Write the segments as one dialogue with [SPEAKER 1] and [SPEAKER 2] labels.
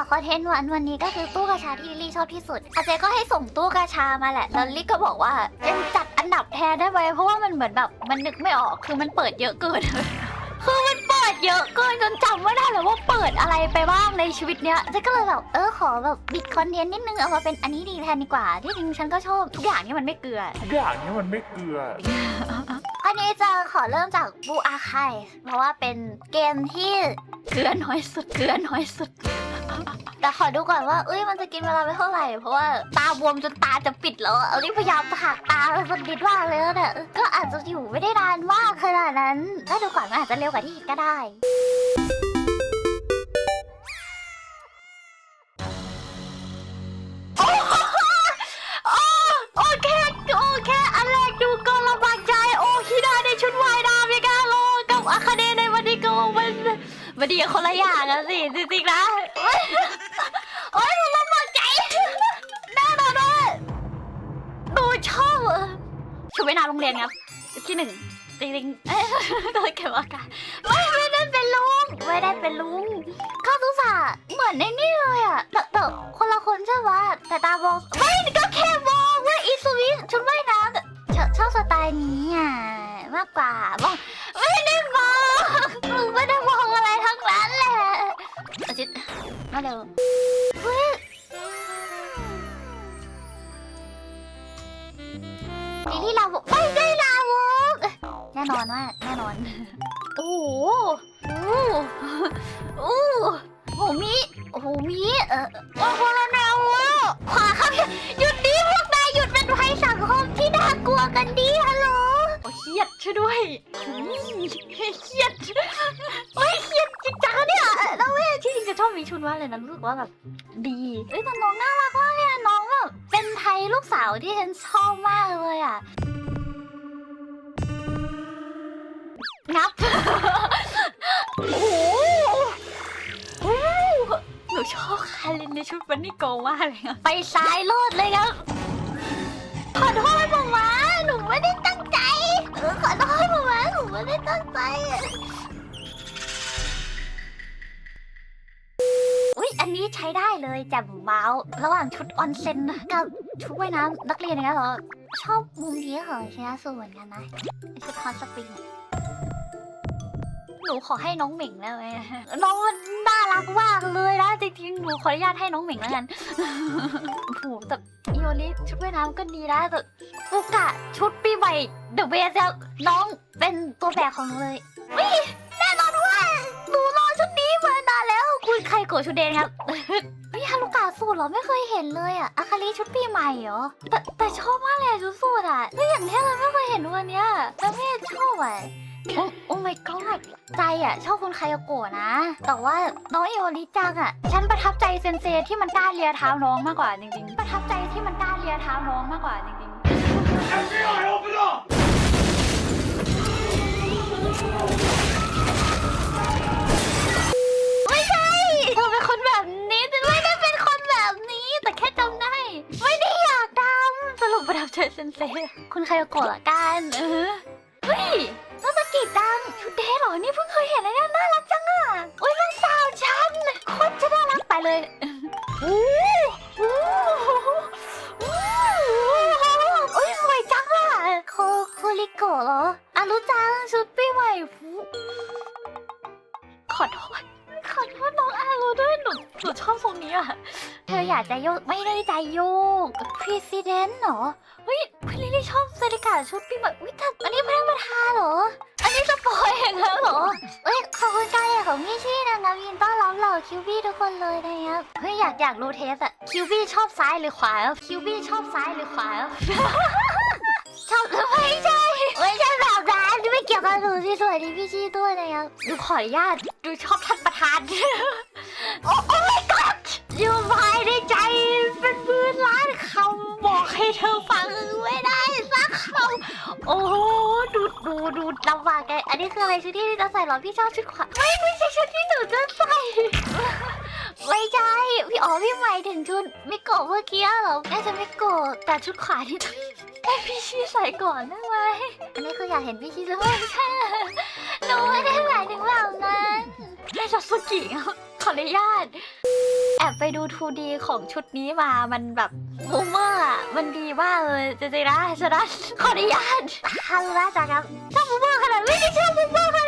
[SPEAKER 1] เอ๊ะจริงเหรอคอนเทนต์วันวันนี้ก็คือตู้กระชาที่ลิลลี่ชอบที่สุด อาเจก็ให้ส่งตู้กระชามาแหละแล้วลิลลี่ก็บอกว่าเจนจัดอันดับแทนได้ไหมเพราะว่ามันเหมือนแบบมันนึกไม่ออกคือมันเปิดเยอะเกิน คือมันเปิดเยอะเกินจนจำไม่ได้เลยว่าเปิดอะไรไปบ้างในชีวิตเนี้ยเจก็เลยแบบเออขอแบบบิดคอนเทนต์นิดนึงเอามาเป็นอันนี้ดีแทนดีกว่า ที่จริงฉันก็ชอบทุกอย่างที่มันไม่เกลือ
[SPEAKER 2] ทุกอย่างเนี้มันไม่เกลือ
[SPEAKER 1] อันนี้จะขอเริ่มจากบูอาคายเพราะว่าเป็นเกมที่เกลือน้อยสุดเกลือน้อยสุด แต่ขอดูก่อนว่าเอ้ยมันจะกินเวลาไปเท่าไหร่ เพราะว่าตาบวมจนตาจะปิดแล้วอะเอานี่พยายามหักตาสักนิดมาเลยแล้วเนี่ยก็อาจจะอยู่ไม่ได้นานมากขนาดนั้นถ้าดูก่อนมันอาจจะเร็วกว่าที่คิดก็ได้โอ้โอเคโอเคอันแรกดูกอนระบายใจโอ้ฮิดาในชุดว่ายน้ำยังไงโลกับอาคาเดในวันนี้ก็มันมันดีคนละอย่างอะสิ จริงๆนะ ว่าน้ำโรงเรียนครับที่หนึ่งจริงๆเอ้ยโดยเก็บอาการไม่ไม่ได้เป็นลุงไม่ได้เป็นลุงข้าตุสาเหมือนในนี่เลยอะแต่แต่คนละคนใช่ไหมแต่ตามองไม่ก็แค่มองว่าอีสวิสชุดว่ายน้ำชอบชอบสไตล์นี้อะมากกว่ามองไม่ได้มองหนูไม่ได้มองอะไรทั้งนั้นแหละอาจิตย์มาเร็ว น่นอนว่าแน่นอนโอ้โหโอ้โหโอ้โหโอ้โหมีโอ้โหมีเออโอ้โหแล้วนาวะขวาครับหยุดดิพวกนายหยุดเป็นภัยสังคมที่น่ากลัวกันดิฮัลโหลโอ้เครียดช่วยด้วยอืมเครียดโอ้ยเครียดจริงจังเนี่ยแล้วเว้ยที่จริงจะชอบมีชุดมากเลยนะรู้สึกว่าแบบดีเอ้ยแต่น้องน่ารักมากเลยอะน้องแบบเป็นไทยลูกสาวที่ฉันชอบ โอ้โหโอ้โหหนูชอบคารินในชุดบันนี่โกมาเลยอะไปซ้ายโลดเลยครับ ขอโทษมามาหนูไม่ได้ตั้งใจเออขอโทษมามาหนูไม่ได้ตั้งใจอะอุ๊ยอันนี้ใช้ได้เลยแจ่มว้าว ระหว่างชุดออนเซ็นกับชุดว่ายน้ำนักเรียนอย่างเงี้ยเหรอ ชอบมุมนี้ของชนะสูเหมือนกันนะชุดฮอตสปริงอะ นูขอให้น้องหมิงได้ไหมน้องมันน่ารักมากเลยนะจริงๆหนูขออนุญาตให้น้องหมิงแล้วกันโอ้โหแต่อีโอลิชุดว่ายน้ำก็ดีนะแต่ฟุกะชุดปีใหม่เดอะเบสน้องเป็นตัวแบกของหนูเลยวิแน่นอนว่าหนูรอชุดนี้มานานแล้วคุณใครโกรธชุดแดงครับวิฮารุกะสูตรเหรอไม่เคยเห็นเลยอะอาคาริชุดปีใหม่เหรอแต่แต่ชอบมากเลยอะชุดสูตรอะไม่อย่างเท่เลยไม่เคยเห็นวันเนี้ยแล้วแม่ชอบอะ โอ้โอ้ my god ใจอะ ชอบคุณคโยโกะนะ แต่ว่าน้องเอโอริจังอะ ฉันประทับใจเซนเซที่มันกล้าเลียเท้าน้องมากกว่าจริงๆ ประทับใจที่มันกล้าเลียเท้าน้องมากกว่าจริง
[SPEAKER 2] FBI open up
[SPEAKER 1] ไม่ใช่เธอเป็นคนแบบนี้แต่ไม่ได้เป็นคนแบบนี้ แต่แค่จำได้ ไม่ได้อยากทำสรุปประทับใจเซนเซคุณไคโยโกะละกันเออเฮ้ย น่ากิจังชุดเดทเหรอ นี่เพิ่งเคยเห็นเลยเนี่ยน่ารักจังอะโอ้ยลูกสาวฉันโคตรจะน่ารักไปเลยโอ้โหโอ้ยสวยจังอะโคโคริโกะเหรออารุจังชุดปีใหม่ฟูขอโทษขอโทษน้องอารุด้วยหนูหนูชอบทรงนี้อะ เธออยากจะโยกไม่ได้ใจโยก President เหรอเฮ้ย ที่ชอบเซริกาชุดปีใหม่อุ้ยแต่อันนี้พระประธานเหรอ อันนี้สปอยเองแล้วเหรอ เอ้ยขอบคุณใจของพี่ชี่นะครับยินต้อนรับเหล่าคิวบี้ทุกคนเลยนะครับเฮ้ยอยากอยากรู้เทสอะคิวบี้ชอบซ้ายหรือขวาครับคิวบี้ชอบซ้ายหรือขวาครับชอบไม่ใช่ไม่ใช่แบบนั้นไม่เกี่ยวกับหนูที่สวยที่พี่ชี่ด้วยนะครับดูขออนุญาตดูชอบท่านประธานโอ้โอ้ my god อยู่ภายในใจเป็นหมื่นล้านคำบอกให้เธอฟัง โอ้โหดูดูดูลำบากแกอันนี้คืออะไรชุดที่จะใส่เหรอพี่ชอบชุดขวาไม่ไม่ใช่ชุดที่หนูจะใส่ ไม่ใช่พี่อ๋อพี่หมายถึงชุดมิโกะเมื่อกี้เหรอน่าจะมิโกะแต่ชุดขวาที่ให้พี่ชี้ใส่ก่อนได้ไหมอันนี้คืออยากเห็นพี่ชีใส่ไม่ใช่หนูไม่ได้หมายถึงแบบนั้นแค่ชัสกิครับขออนุญาต แอบไปดู 2D ของชุดนี้มา มันแบบมูเมอร์อะมันดีมากเลยจริงๆนะฉะนั้นขออนุญาตฮัลโหลนะจ๊ะครับชอบมูเมอร์ขนาดไม่ได้ชอบมูเมอร์ข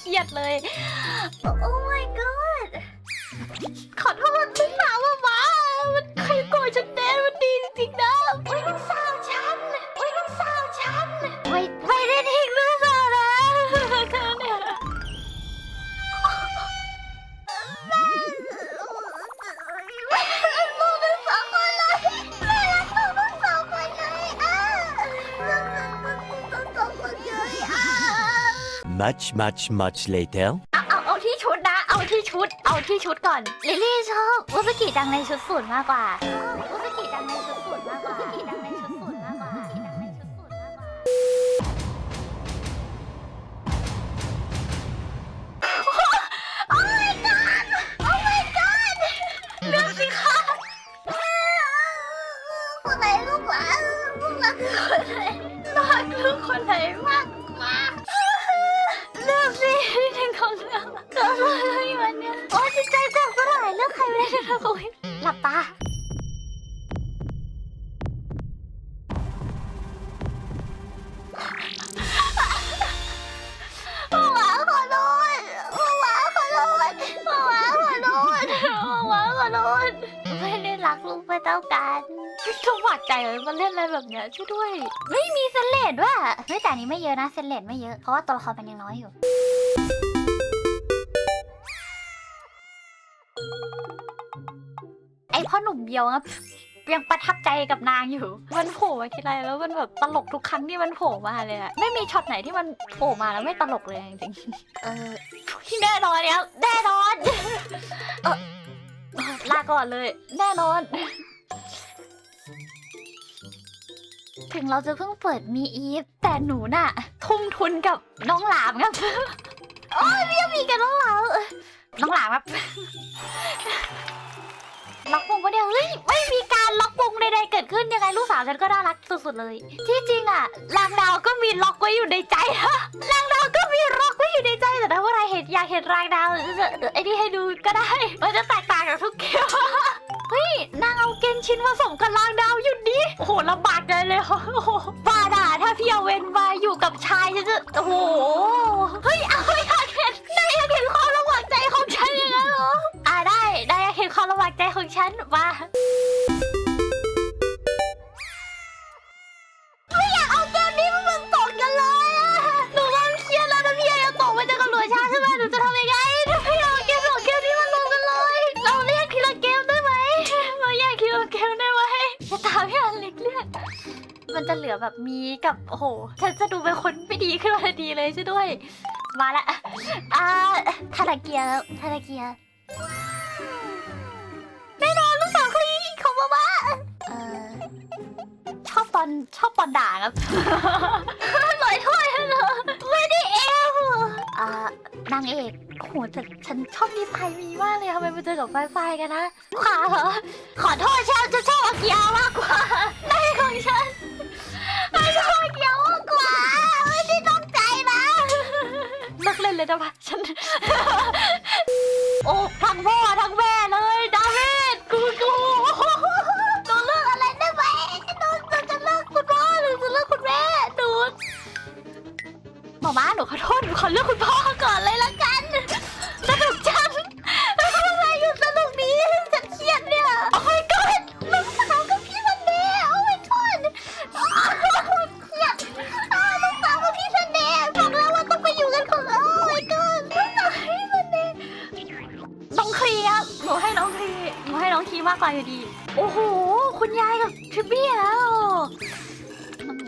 [SPEAKER 1] เครียดเลย โอ้ my god
[SPEAKER 3] Much, much, much later.
[SPEAKER 1] เอาเอาเอาที่ชุดนะ เอาที่ชุด เอาที่ชุดก่อนลิลลี่ชอบวุสกิจังในชุดสูทมากกว่าอุ ได้รักลูกไม่ต้องการจังหวัดใจเลยมาเล่นอะไรแบบเนี้ยช่วยด้วยไม่มีเซนเลดด้วยเฮ้ยแต่อันนี้ไม่เยอะนะเซนเลดไม่เยอะเพราะว่าตัวละครมันยังน้อยอยู่ไอพ่อหนุ่มเบียวครับยังประทับใจกับนางอยู่ มันโผล่มาทีไรแล้วมันแบบตลกทุกครั้งที่มันโผล่มาเลยอะไม่มีช็อตไหนที่มันโผล่มาแล้วไม่ตลกเลยจริงๆเออแน่นอนแล้วแน่นอนเออเออ ลาก่อนเลย แน่นอน ถึงเราจะเพิ่งเปิดมีอีฟแต่หนูน่ะ ทุ่มทุนกับน้องหลามครับ โอ้ยพี่ยังมีกับน้องหลามเออน้องหลามครับ ล็อกวงปะเนี่ยเฮ้ยไม่มีการล็อกวงใดๆเกิดขึ้นยังไงลูกสาวฉันก็น่ารักสุดๆเลย ที่จริงอะลางดาวก็มีล็อกไว้อยู่ในใจนะลางดาวก็มีล็อกไว้ อยู่ในใจแต่ถ้าว่าใครเห็นอยากเห็นรางดาวจะไอ้นี่ให้ดูก็ได้ มันจะแตกต่างจากทุกเกมเฮ้ยนางเอาเกนชินผสมกับรางดาวอยู่ดิโอ้โหลำบากเลยเลยค่ะโอ้โหบ้าด่าถ้าพี่เอาเวนมาอยู่กับชายฉันจะโอ้โหเฮ้ยเอาอยากเห็นได้อยากเห็นความระหว่างใจของฉันอย่างนั้นเหรออ่าได้ได้อยากเห็นความระหว่างใจของฉันมา แบบมีกับโอ้โหฉันจะดูเป็นคนไม่ดีขึ้นมาทันทีเลยช่วยด้วย มาละอ่าทาราเกียแล้วทาราเกียแน่นอนลูกสาวคลีของมาม่าเออชอบตอนชอบตอนด่าครับ ลอยถ้วยเหรอไม่ได้เอวอ่านางเอกโหแต่ฉันชอบดีไซน์มีมากเลยทำไมมาเจอกับไฟไฟกันนะขวาเหรอขอโทษฉันจะชอบอากิยามากกว่าในของ เลิก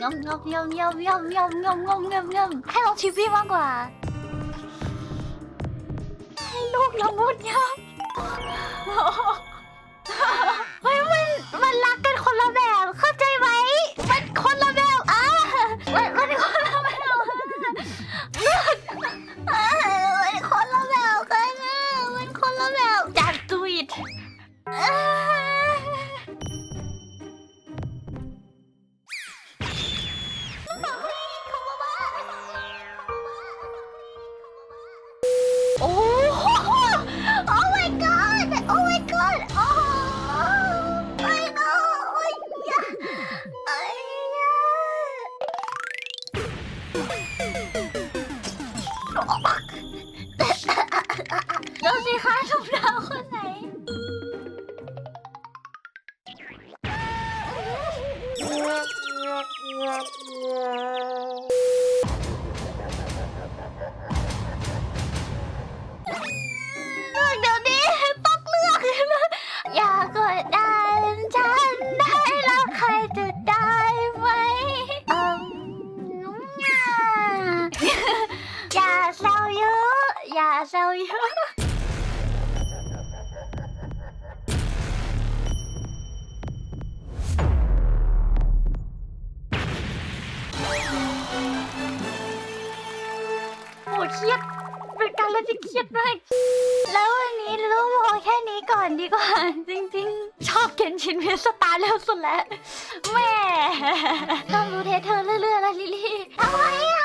[SPEAKER 1] น้องงมงมงมงมงมงมงมงมงมงมให้ลองชิปปี้มากกว่า ให้ลูกละมุดยม โหเครียด เป็นการเล่นที่เครียดมาก แล้ววันนี้เราพอแค่นี้ก่อนดีกว่า จริงๆ ชอบเกนชินเวสตาร์แล้วสุดแล้วแม่ต้องดูเทสเธอเรื่อยๆแล้วลิลี่ทำไมอะทำไมอะ